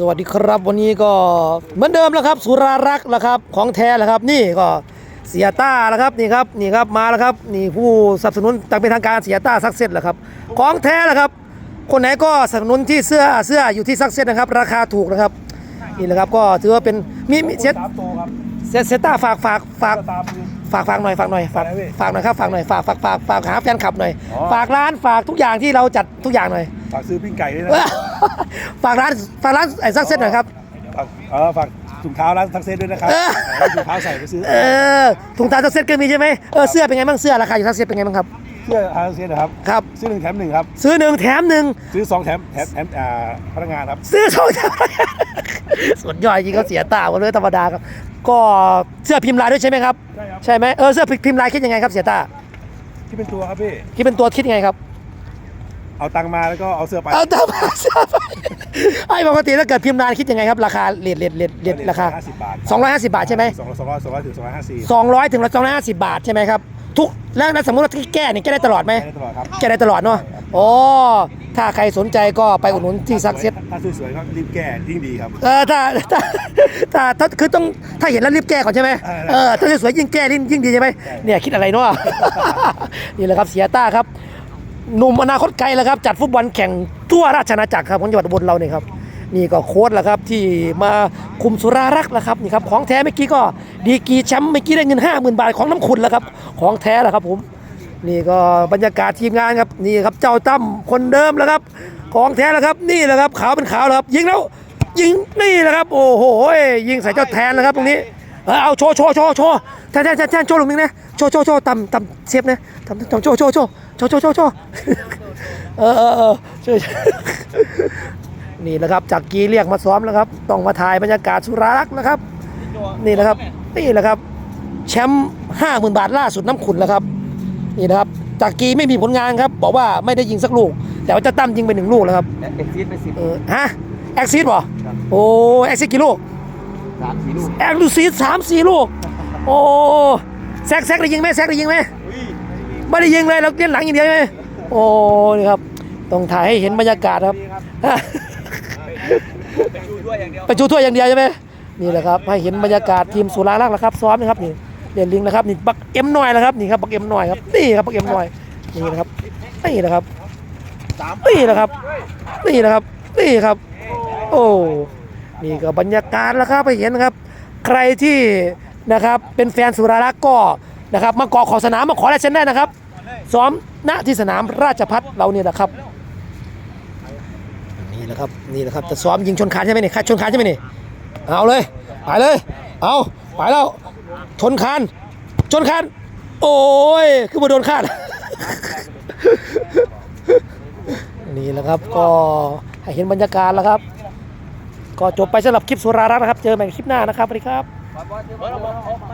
สวัสดีครับวันนี้ก็เหมือนเดิมแล้วครับ สุรารักษ์แล้วครับของแท้แล้วครับ นี่ก็เสียต้าแล้วครับนี่ครับนี่ครับมาแล้วครับนี่ผู้สนับสนุนจากเป็นทางการเสียต้าซักเซ็ตแล้วครับของแท้แล้วครับ คนไหนก็สนับสนุนที่เสื้อเสื้ออยู่ที่ซักเซ็ตนะครับ ราคาถูกนะครับนี่แหละครับก็ถือว่าเป็นมีมีเซ็ตสามตัวครับเซ็ตเซต้าฝากฝากฝากก็ตามปืนฝากฝากหน่อยฝากหน่อยฝากอะไรพี่ฝากหน่อยครับฝากหน่อยฝากฝากฝากฝากหาแฟนคลับหน่อยอ๋อฝากร้านฝากทุกอย่างที่เราจัดทุกอย่างหน่อย ฝากซื้อปิ้งไก่ด้วยนะฝากร้านฝากร้านไอ้ซักเซ็ตหน่อยครับฝากเออฝากถุงเท้าร้านทักเซตด้วยนะครับเออเอาถุงเท้าใส่ไปซื้อ เออถุงเท้าซักเซ็ตก็มีใช่ไหมเออเสื้อเป็นไงบ้างเสื้อราคาอยู่ซักเซ็ตเป็นไงบ้างครับเสื้อทักเซตนะครับ ครับ ซื้อหนึ่งแถมหนึ่งครับ ซื้อหนึ่งแถมหนึ่งซื้อสองแถมแถมแถมอ่าพนักงานครับ ซื้อสองแถมสุดยอดจริงเขาเสียตาหมดเลยธรรมดาครับ ก็เสื้อพิมพ์ลายด้วยใช่ไหมครับ ใช่ครับ ใช่ไหมเออเสื้อพิมพ์ลายคิดยังไงครับเสียตาที่เป็นตัวครับพี่ คิดเป็นตัวคิดยังไงครับ เอาตังค์มาแล้วก็เอาเสื้อไปเอาตามมาเสื้อไปไอ้ปกติถ้าเกิดพิมพ์ลายคิดยังไงครับ ราคาเลทเลทเลทเลทราคา ห้าสิบบาท250 บาทใช่ไหม สองร้อยสองร้อยสองร้อยถึงสองร้อยห้าสิบ200 ถึง250 บาทใช่ไหมครับ ทุกแล้วแล้วสมมติว่าที่แก้เนี่ยแก้ได้ตลอดไหม ได้ตลอดครับแก้ได้ตลอดเนาะโอ๋อถ้าใครสนใจก็ไปอุดหนุนที่ซักเซ็ตถ้าสวยๆก็รีบแก้ยิ่งดีครับ เออถ้าถ้าถ้าถ้าคือต้องถ้าเห็นแล้วรีบแก้ก่อนใช่ไหมเออเออถ้าสวยๆยิ่งแก้ยิ่งยิ่งดีใช่ไหมเนี่ยคิดอะไรเนาะ นี่แหละครับเสียต้าครับ หนุ่มอนาคตไกลแล้วครับ จัดฟุตบอลแข่งทั่วราชอาณาจักรครับของจังหวัดอุบลเราเนี่ยครับนี่ก็โค้ชแล้วครับที่มาคุมสุรารักษ์แล้วครับนี่ครับของแท้เมื่อกี้ก็ดีกีแชมป์เมื่อกี้ได้เงินห้าหมื่นบาทของน้ำขุนแล้วครับของแท้แล้วครับผมนี่ก็บรรยากาศทีมงานครับนี่ครับเจ้าตั้มคนเดิมแล้วครับ ของแท้แล้วครับนี่แหละครับขาวเป็นขาวแล้วครับยิงแล้วยิงนี่แหละครับ โอ้โหยิงใส่เจ้าแทนแล้วครับตรงนี้เออเอาโชว์โชว์โชว์โชว์แทนแทนแทนแทนโชว์ลงนึงนะโชว์โชว์โชว์ต่ำต่ำเซฟนะต่ำต่ำโชว์โชว์โชว์ ชว์โชว์โชว์โชว์เออเออเออช่วยนี่แหละครับจากกีเรียกมาซ้อมแล้วครับ ต้องมาถ่ายบรรยากาศสุรารักษ์นะครับ นี่แหละครับนี่แหละครับ แชมป์ห้าหมื่นบาทล่าสุดน้ำขุนแล้วครับ นี่นะครับจากกีไม่มีผลงานครับ บอกว่าไม่ได้ยิงสักลูก แต่ว่าเจะตั้มยิงไปหนึ่งลูกแล้วครับเอ็กซิสไปสิบเออฮะแอคซิสป่ะโอ้แอคซิสกี่ลูกสามสี่ลูกแอคลูซีสสามสี่ลูก โอ้แซกแซกได้ยิงไหมแซกได้ยิงไหม ไม่ได้ยิงเลยเราเล่นหลังอย่างเดียวใช่ไหมโอ้นี่ครับต้องถ่ายให้เห็นบรรยากาศครับไปดูด้วยอย่างเดียวไปชูถ้วยอย่างเดียวใช่ไหมนี่แหละครับให้เห็นบรรยากาศทีมสุรารักษ์นะครับซ้อมนะครับนี่เรียนลิงนะครับนี่บักเอ็มหน่อยนะครับนี่ครับบักเอ็มหน่อยครับนี่ครับบักเอ็มหน่อยนี่นะครับนี่นะครับนี่นะครับนี่นะครับนี่ครับ โอ้นี่ก็บรรยากาศแล้วครับไปเห็นนะครับ ใครที่นะครับเป็นแฟนสุรารักษ์ก็นะครับมาเกาะขอบสนามมาขอลายเซ็นได้นะครับ ซ้อมณที่สนามราชพัฒเราเนี่ยแหละครับนี่แหละครับนี่แหละครับจะซ้อมยิงชนคานใช่ไหมเนี่ยชนคานใช่ไหมเนี่ยเอาเลยไปเลยเอาไปแล้วชนคานชนคานโอ้ยคือมาโดนคาดนี่แหละครับก็ให้เห็นบรรยากาศแล้วครับ ก็จบไปสำหรับคลิปสุรารักษ์นะครับ เจอกันใหม่คลิปหน้านะครับสวัสดีครับ